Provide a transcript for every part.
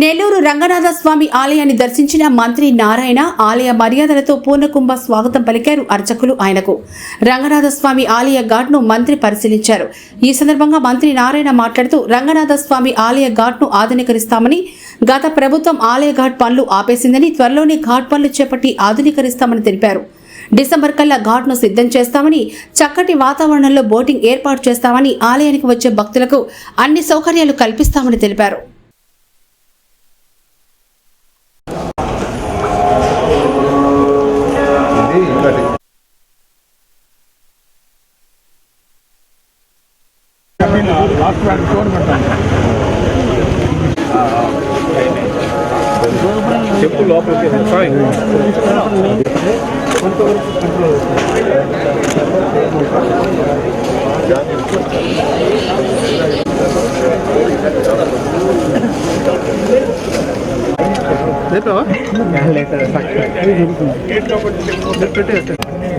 నెల్లూరు రంగనాథ స్వామి ఆలయాన్ని దర్శించిన మంత్రి నారాయణ ఆలయ మర్యాదలతో పూర్ణకుంభ స్వాగతం పలికారు అర్చకులు ఆయనకు. రంగనాథ స్వామి ఆలయ ఘాట్ను మంత్రి పరిశీలించారు. ఈ సందర్భంగా మంత్రి నారాయణ మాట్లాడుతూ రంగనాథ స్వామి ఆలయ ఘాట్ను ఆధునీకరిస్తామని గత ప్రభుత్వం ఆలయ ఘాట్ పనులు ఆపేసిందని త్వరలోనే ఘాట్ పనులు చేపట్టి ఆధునీకరిస్తామని తెలిపారు. డిసెంబర్ కల్లా ఘాట్ను సిద్ధం చేస్తామని చక్కటి వాతావరణంలో బోటింగ్ ఏర్పాటు చేస్తామని ఆలయానికి వచ్చే భక్తులకు అన్ని సౌకర్యాలు కల్పిస్తామని తెలిపారు. చెప్పు లోపలికి సాయి లక్కీ హైట్ పెరుగుతుంది బాగా వెనక సార్ కొంచెం సార్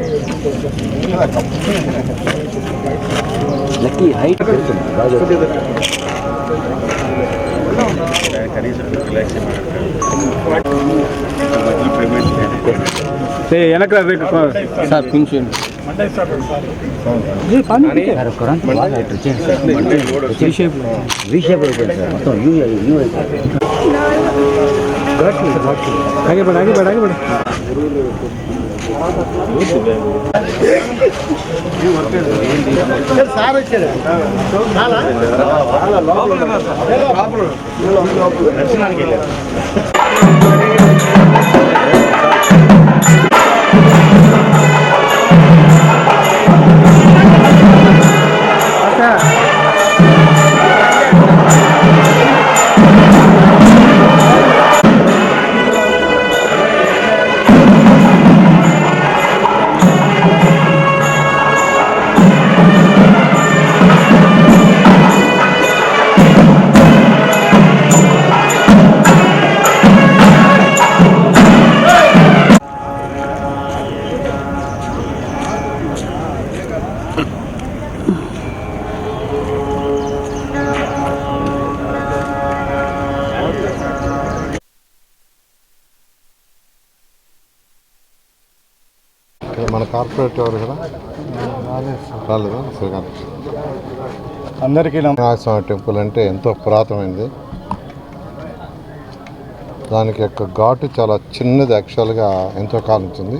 కరెంట్ బాగా ఇటు వచ్చేయండి sir three shape V shape అయిపోయింది సార్ మొత్తం సార్ యూ దర్శనానికి వెళ్ళారు మన కార్పొరేట్ ఎవరు కదా? రాలేదా శ్రీకాంత్ అందరికీ రంగనాథస్వామి టెంపుల్ అంటే ఎంతో పురాతనమైనది దానికి యొక్క ఘాటు చాలా చిన్నది యాక్చువల్గా ఎంతో కాలం ఉంటుంది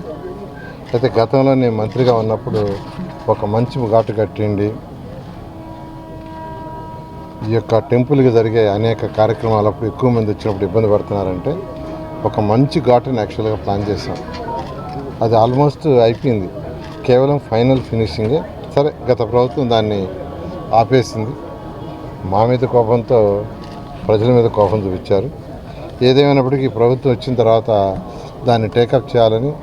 అయితే గతంలో నేను మంత్రిగా ఉన్నప్పుడు ఒక మంచి ఘాటు కట్టిండి ఈ యొక్క టెంపుల్కి జరిగే అనేక కార్యక్రమాలప్పుడు ఎక్కువ మంది వచ్చినప్పుడు ఇబ్బంది పడుతున్నారంటే ఒక మంచి ఘాటుని యాక్చువల్గా ప్లాన్ చేసాం అది ఆల్మోస్ట్ అయిపోయింది. కేవలం ఫైనల్ ఫినిషింగే సరే గత ప్రభుత్వం దాన్ని ఆపేసింది. మా మీద కోపంతో ప్రజల మీద కోపం చూపించారు. ఏదేమైనప్పటికీ ప్రభుత్వం వచ్చిన తర్వాత దాన్ని టేకప్ చేయాలని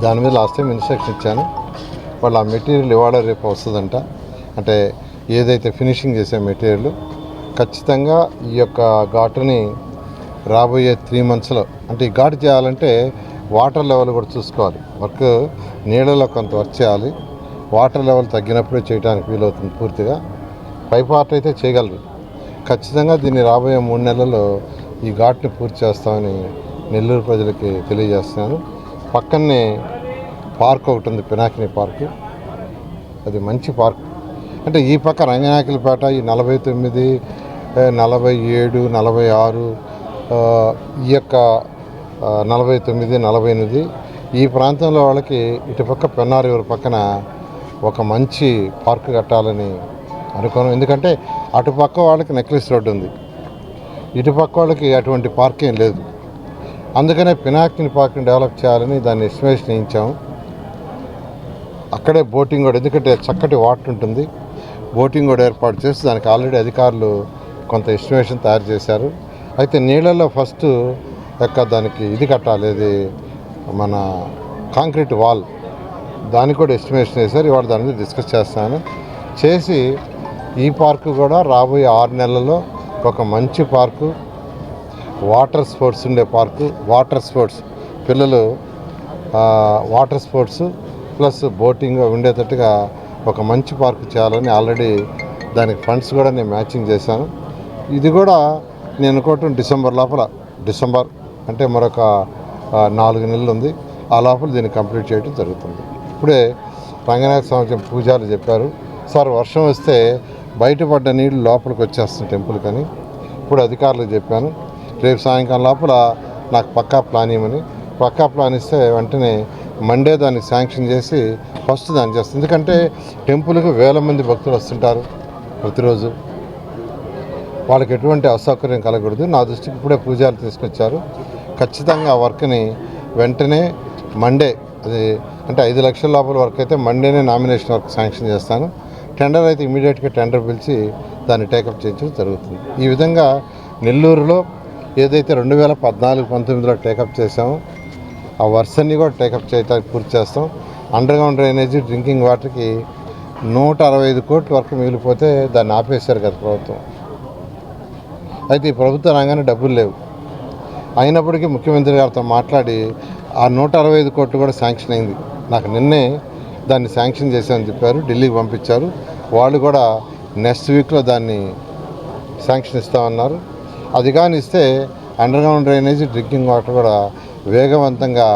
దాని మీద లాస్ట్ టైం ఇన్స్ట్రక్షన్ ఇచ్చాను. వాళ్ళు ఆ మెటీరియల్ ఇవాళ రేపు వస్తుందంట. అంటే ఏదైతే ఫినిషింగ్ చేసే మెటీరియల్ ఖచ్చితంగా ఈ యొక్క ఘాటుని రాబోయే త్రీ మంత్స్లో అంటే ఈ ఘాటు చేయాలంటే వాటర్ లెవెల్ కూడా చూసుకోవాలి. వర్క్ నీళ్ళలో కొంత వర్క్ చేయాలి. వాటర్ లెవెల్ తగ్గినప్పుడే చేయడానికి వీలవుతుంది పూర్తిగా. పై పార్ట్ అయితే చేయగలరు. ఖచ్చితంగా దీన్ని రాబోయే మూడు నెలల్లో ఈ ఘాట్ని పూర్తి చేస్తామని నెల్లూరు ప్రజలకి తెలియజేస్తున్నాను. పక్కనే పార్క్ ఒకటి ఉంది పినాకిని పార్క్. అది మంచి పార్క్. అంటే ఈ పక్క రంగనాయకులపేట ఈ నలభై తొమ్మిది నలభై ఏడు నలభై ఆరు ఈ యొక్క నలభై తొమ్మిది నలభై ఎనిమిది. ఈ ప్రాంతంలో వాళ్ళకి ఇటుపక్క పెన్నారు రివర్ పక్కన ఒక మంచి పార్క్ కట్టాలని అనుకోను. ఎందుకంటే అటుపక్క వాళ్ళకి నెక్లెస్ రోడ్డు ఉంది. ఇటుపక్క వాళ్ళకి అటువంటి పార్క్ ఏం లేదు. అందుకనే పినాకిని పార్క్ని డెవలప్ చేయాలని దాన్ని ఎస్టిమేషన్ వేయించాము అక్కడే బోటింగ్ కూడా ఎందుకంటే చక్కటి వాటర్ ఉంటుంది. బోటింగ్ కూడా ఏర్పాటు చేసి దానికి ఆల్రెడీ అధికారులు కొంత ఎస్టిమేషన్ తయారు చేశారు. అయితే నీళ్ళల్లో ఫస్ట్ యొక్క దానికి ఇది కట్టాలి ఇది మన కాంక్రీట్ వాల్. దానికి కూడా ఎస్టిమేషన్ వేశారు ఇవాళ దాని మీద డిస్కస్ చేస్తాను. చేసి ఈ పార్కు కూడా రాబోయే ఆరు నెలల్లో ఒక మంచి పార్కు వాటర్ స్పోర్ట్స్ ఉండే పార్కు వాటర్ స్పోర్ట్స్. పిల్లలు వాటర్ స్పోర్ట్స్ ప్లస్ బోటింగ్ ఉండేటట్టుగా ఒక మంచి పార్క్ చేయాలని ఆల్రెడీ దానికి ఫండ్స్ కూడా నేను మ్యాచింగ్ చేశాను. ఇది కూడా నేను అనుకోవటం డిసెంబర్ లోపల డిసెంబర్ అంటే మరొక నాలుగు నెలలు ఉంది. ఆ లోపల దీన్ని కంప్లీట్ చేయడం జరుగుతుంది. ఇప్పుడే రంగనాథ స్వామి పూజారులు చెప్పారు సార్ వర్షం వస్తే బయటపడ్డ నీళ్ళు లోపలికి వచ్చేస్తుంది టెంపుల్ కానీ. ఇప్పుడు అధికారులకు చెప్పాను రేపు సాయంకాలం లోపల నాకు పక్కా ప్లాన్ ఇవ్వమని. పక్కా ప్లాన్ ఇస్తే వెంటనే మండే దాన్ని శాంక్షన్ చేసి ఫస్ట్ దాన్ని చేస్తుంది ఎందుకంటే టెంపుల్కి వేల మంది భక్తులు వస్తుంటారు ప్రతిరోజు. వాళ్ళకి ఎటువంటి అసౌకర్యం కలగకూడదు. నా దృష్టికి ఇప్పుడే పూజలు తీసుకొచ్చారు. ఖచ్చితంగా ఆ వర్క్ని వెంటనే మండే అది అంటే ఐదు లక్షల లోపల వర్క్ అయితే మండేనే నామినేషన్ వర్క్ శాంక్షన్ చేస్తాను. టెండర్ అయితే ఇమీడియట్గా టెండర్ పిలిచి దాన్ని టేకప్ చేయించడం జరుగుతుంది. ఈ విధంగా నెల్లూరులో ఏదైతే రెండు వేల పద్నాలుగు పంతొమ్మిదిలో టేకప్ చేసామో ఆ వర్షన్ని కూడా టేకప్ చేయడానికి పూర్తి చేస్తాం. అండర్గ్రౌండ్ డ్రైనేజీ డ్రింకింగ్ వాటర్కి నూట అరవై ఐదు కోట్ల వరకు మిగిలిపోతే దాన్ని ఆపేశారు కదా ప్రభుత్వం. అయితే ఈ ప్రభుత్వ రంగానే డబ్బులు లేవు. అయినప్పటికీ ముఖ్యమంత్రి గారితో మాట్లాడి ఆ నూట అరవై ఐదు కోట్లు కూడా శాంక్షన్ అయింది. నాకు నిన్నే దాన్ని శాంక్షన్ చేశామని చెప్పారు ఢిల్లీకి పంపించారు. వాళ్ళు కూడా నెక్స్ట్ వీక్లో దాన్ని శాంక్షన్ ఇస్తామన్నారు. అది కానీ ఇస్తే అండర్ డ్రైనేజ్ డ్రింకింగ్ వాటర్ కూడా వేగవంతంగా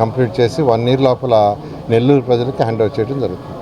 కంప్లీట్ చేసి వన్ ఇయర్ లోపల నెల్లూరు ప్రజలకు హ్యాండ్ ఓవర్ చేయడం జరుగుతుంది.